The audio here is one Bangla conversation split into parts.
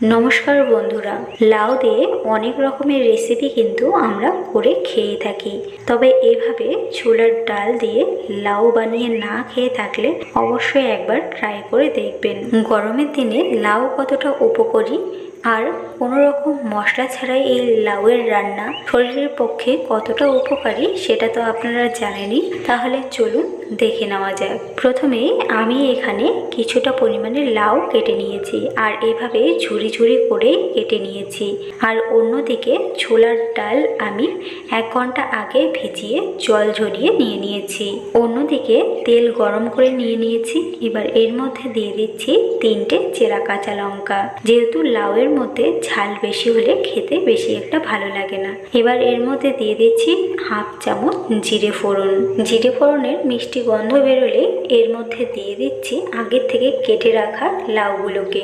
নমস্কার বন্ধুরা লাউ দিয়ে অনেক রকমের রেসিপি কিন্তু আমরা করে খেয়ে থাকি। তবে এভাবে ছোলার ডাল দিয়ে লাউ বানিয়ে না খেয়ে থাকলে অবশ্যই একবার ট্রাই করে দেখবেন। গরমের দিনে লাউ কতটা উপকারী আর কোনো রকম মশলা ছাড়াই এই লাউয়ের রান্না শরীরের পক্ষে কতটা উপকারী সেটা তো আপনারা জানেনই। তাহলে চলুন দেখে নেওয়া যাক। প্রথমে আমি এখানে কিছুটা পরিমাণে লাউ কেটে নিয়েছি আর এভাবে ঝুরি ঝুরি করে কেটে নিয়েছি। আর অন্যদিকে ছোলার ডাল আমি এক ঘণ্টা আগে ভিজিয়ে জল ঝরিয়ে নিয়ে নিয়েছি। অন্যদিকে তেল গরম করে নিয়ে নিয়েছি। এবার এর মধ্যে দিয়ে দিচ্ছি তিনটে চেরা কাঁচা লঙ্কা। যেহেতু লাউয়ের মধ্যে ঝাল বেশি হলে খেতে বেশি একটা ভালো লাগে না। এবার এর মধ্যে দিয়ে দিচ্ছি হাফ চামচ জিরে ফোড়ন। জিরে ফোড়নের মিষ্টি গন্ধ বেরোলে এর মধ্যে দিয়ে দিচ্ছি আগের থেকে কেটে রাখা লাউগুলোকে।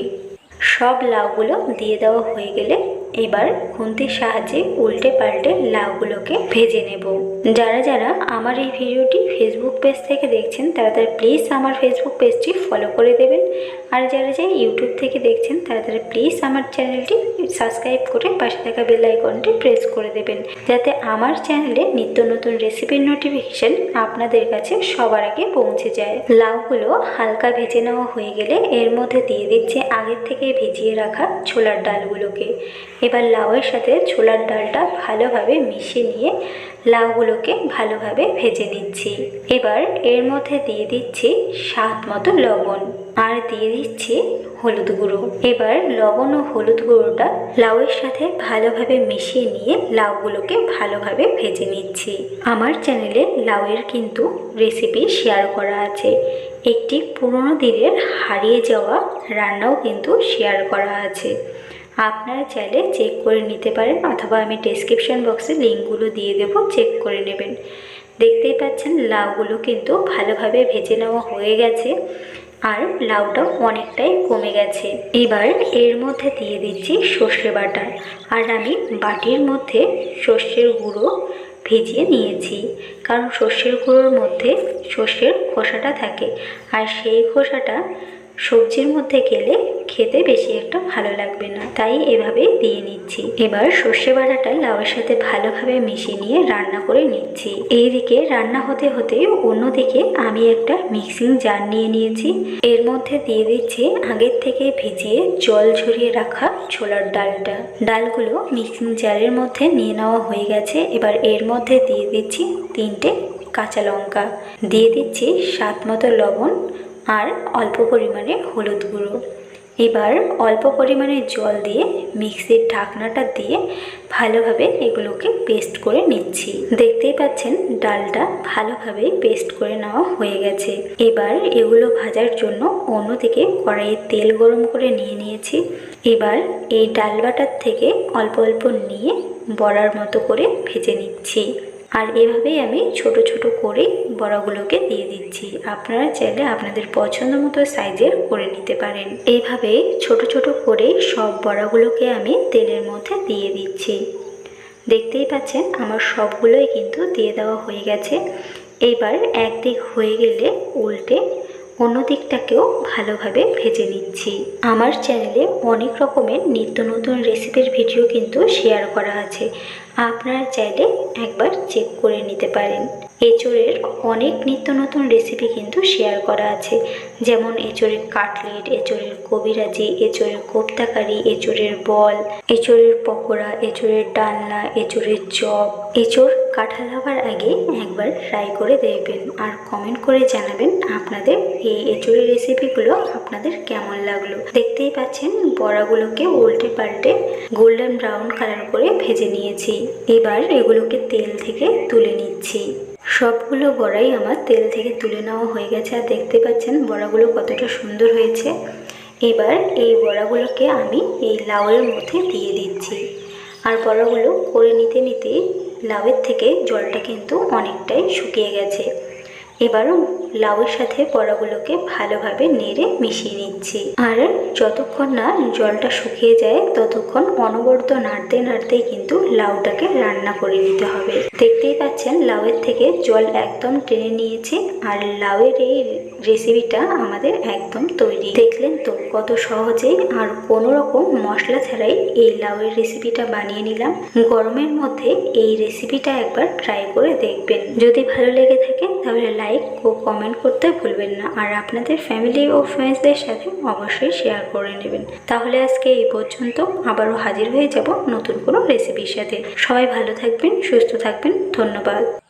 সব লাউগুলো দিয়ে দেওয়া হয়ে গেলে এবার খুন্তির সাহায্যে উল্টে পাল্টে লাউগুলোকে ভেজে নেব। যারা যারা আমার এই ভিডিওটি ফেসবুক পেজ থেকে দেখছেন, তারা তারা প্লিজ আমার ফেসবুক পেজটি ফলো করে দেবেন। আর যারা যারা ইউটিউব থেকে দেখছেন, তারা তারা প্লিজ আমার চ্যানেলটি সাবস্ক্রাইব করে পাশে থাকা বেল আইকনটি প্রেস করে দেবেন। যাতে আমার চ্যানেলে নিত্য নতুন রেসিপির নোটিফিকেশন আপনাদের কাছে সবার আগে পৌঁছে যায়। লাউগুলো হালকা ভেজে নেওয়া হয়ে গেলে এর মধ্যে দিয়ে দিচ্ছে আগের থেকে ভিজিয়ে রাখা ছোলার ডালগুলোকে। এবার লাউয়ের সাথে ছোলার ডালটা ভালোভাবে মিশিয়ে নিয়ে লাউগুলোকে ভালোভাবে ভেজে নিচ্ছি। এবার এর মধ্যে দিয়ে দিচ্ছি স্বাদ মতো লবণ। আর দিয়ে দিচ্ছি হলুদ গুঁড়ো। এবার লবণ ও হলুদ গুঁড়োটা লাউয়ের সাথে ভালোভাবে মিশিয়ে নিয়ে লাউগুলোকে ভালোভাবে ভেজে নিচ্ছি। আমার চ্যানেলে লাউয়ের কিন্তু রেসিপি শেয়ার করা আছে। একটি পুরনো দিনের হারিয়ে যাওয়া রান্নাও কিন্তু শেয়ার করা আছে। আপনারা চাইলে চেক করে নিতে পারেন অথবা আমি ডেসক্রিপশন বক্সে লিঙ্কগুলো দিয়ে দেবো, চেক করে নেবেন। দেখতেই পাচ্ছেন, লাউগুলো কিন্তু ভালোভাবে ভেজে নেওয়া হয়ে গেছে। আর লাউটাও অনেকটাই কমে গেছে। এবার এর মধ্যে দিয়ে দিচ্ছি সর্ষে বাটা। আর আমি বাটির মধ্যে সর্ষের গুঁড়ো ভিজিয়ে নিয়েছি। কারণ সর্ষের গুঁড়োর মধ্যে সর্ষের খোসাটা থাকে। আর সেই খোসাটা সবজির মধ্যে গেলে খেতে বেশি একটা ভালো লাগবে না। তাই এভাবে দিয়ে নিচ্ছি। এবার সর্ষে বাটাটা লাউয়ের সাথে ভালোভাবে মিশিয়ে নিয়ে রান্না করে নিচ্ছি। এইদিকে রান্না হতে হতে অন্যদিকে আমি একটা মিক্সিং জার নিয়ে নিয়েছি। এর মধ্যে দিয়ে দিচ্ছি আগের থেকে ভিজিয়ে জল ঝরিয়ে রাখা ছোলার ডালটা। ডালগুলো মিক্সিং জারের মধ্যে নিয়ে নেওয়া হয়ে গেছে। এবার এর মধ্যে দিয়ে দিচ্ছি তিনটে কাঁচা লঙ্কা। দিয়ে দিচ্ছি স্বাদ মতো লবণ আর অল্প পরিমাণে হলুদ গুঁড়ো। এবার অল্প পরিমাণে জল দিয়ে মিক্সির ঢাকনাটা দিয়ে ভালোভাবে এগুলোকে পেস্ট করে নিচ্ছি। দেখতেই পাচ্ছেন, ডালটা ভালোভাবে পেস্ট করে নেওয়া হয়ে গেছে। এবার এগুলো ভাজার জন্য অন্য থেকে কড়াইয়ে তেল গরম করে নিয়ে নিয়েছি। এবার এই ডাল বাটার থেকে অল্প অল্প নিয়ে বড়ার মতো করে ভেজে নিচ্ছি। আর এভাবেই আমি ছোট ছোট করে বড়াগুলোকে দিয়ে দিচ্ছি। আপনারা চাইলে আপনাদের পছন্দ মতো সাইজের করে নিতে পারেন। এইভাবে ছোট ছোট করে সব বড়াগুলোকে আমি তেলের মধ্যে দিয়ে দিচ্ছি। দেখতেই পাচ্ছেন আমার সবগুলোই কিন্তু দিয়ে দেওয়া হয়ে গেছে। এইবার একদিক হয়ে গেলে উল্টে অন্য দিকটাকেও ভালোভাবে ভেজে নিচ্ছি। আমার চ্যানেলে অনেক রকমের নিত্য নতুন রেসিপির ভিডিও কিন্তু শেয়ার করা আছে। আপনারা চাইলে একবার চেক করে নিতে পারেন। এঁচড়ের অনেক নিত্য নতুন রেসিপি কিন্তু শেয়ার করা আছে। যেমন এঁচড়ের কাটলেট, এঁচড়ের কবিরাজি, এঁচড়ের কোপ্তাকারি, এঁচড়ের বল, এঁচড়ের পকোড়া, এঁচড়ের ডালনা, এঁচড়ের চপ। এঁচড় কাঁঠাল হবার আগে একবার ট্রাই করে দেখবেন আর কমেন্ট করে জানাবেন আপনাদের এই এঁচড়ের রেসিপিগুলো আপনাদের কেমন লাগল। দেখতেই পাচ্ছেন বড়াগুলোকে উল্টে পাল্টে গোল্ডেন ব্রাউন কালার করে ভেজে নিয়েছি। এবার এগুলোকে তেল থেকে তুলে নিচ্ছি। সবগুলো বড়াই আমার তেল থেকে তুলে নেওয়া হয়ে গেছে। আর দেখতে পাচ্ছেন বড়াগুলো কতটা সুন্দর হয়েছে। এবার এই বড়াগুলোকে আমি এই লাউয়ের মধ্যে দিয়ে দিচ্ছি। আর বড়াগুলো করে নিতে নিতে লাউয়ের থেকে জলটা কিন্তু অনেকটাই শুকিয়ে গেছে। এবারও লাউয়ের সাথে বড়াগুলোকে ভালোভাবে নেড়ে মিশিয়ে নিচ্ছি। আর যতক্ষণ না জলটা শুকিয়ে যায়, ততক্ষণ অনবরত নাড়তে নাড়তেই কিন্তু লাউটাকে রান্না করে নিতে হবে। দেখতেই পাচ্ছেন, লাউয়ের থেকে জল একদম টেনে নিয়েছে আর লাউয়ের এই রেসিপিটা আমাদের একদম তৈরি। দেখলেন তো কত সহজে আর কোনো রকম মশলা ছাড়াই এই লাউয়ের রেসিপিটা বানিয়ে নিলাম। গরমের মধ্যে এই রেসিপিটা একবার ট্রাই করে দেখবেন। যদি ভালো লেগে থাকে, তাহলে লাইক ও কমেন্ট করতে ভুলবেন না। আর আপনাদের ফ্যামিলি ও ফ্রেন্ডসদের সাথে অবশ্যই শেয়ার করে নেবেন। তাহলে আজকে এই পর্যন্ত আবারও হাজির হয়ে যাব নতুন কোনো রেসিপির সাথে। সবাই ভালো থাকবেন, সুস্থ থাকবেন। ধন্যবাদ।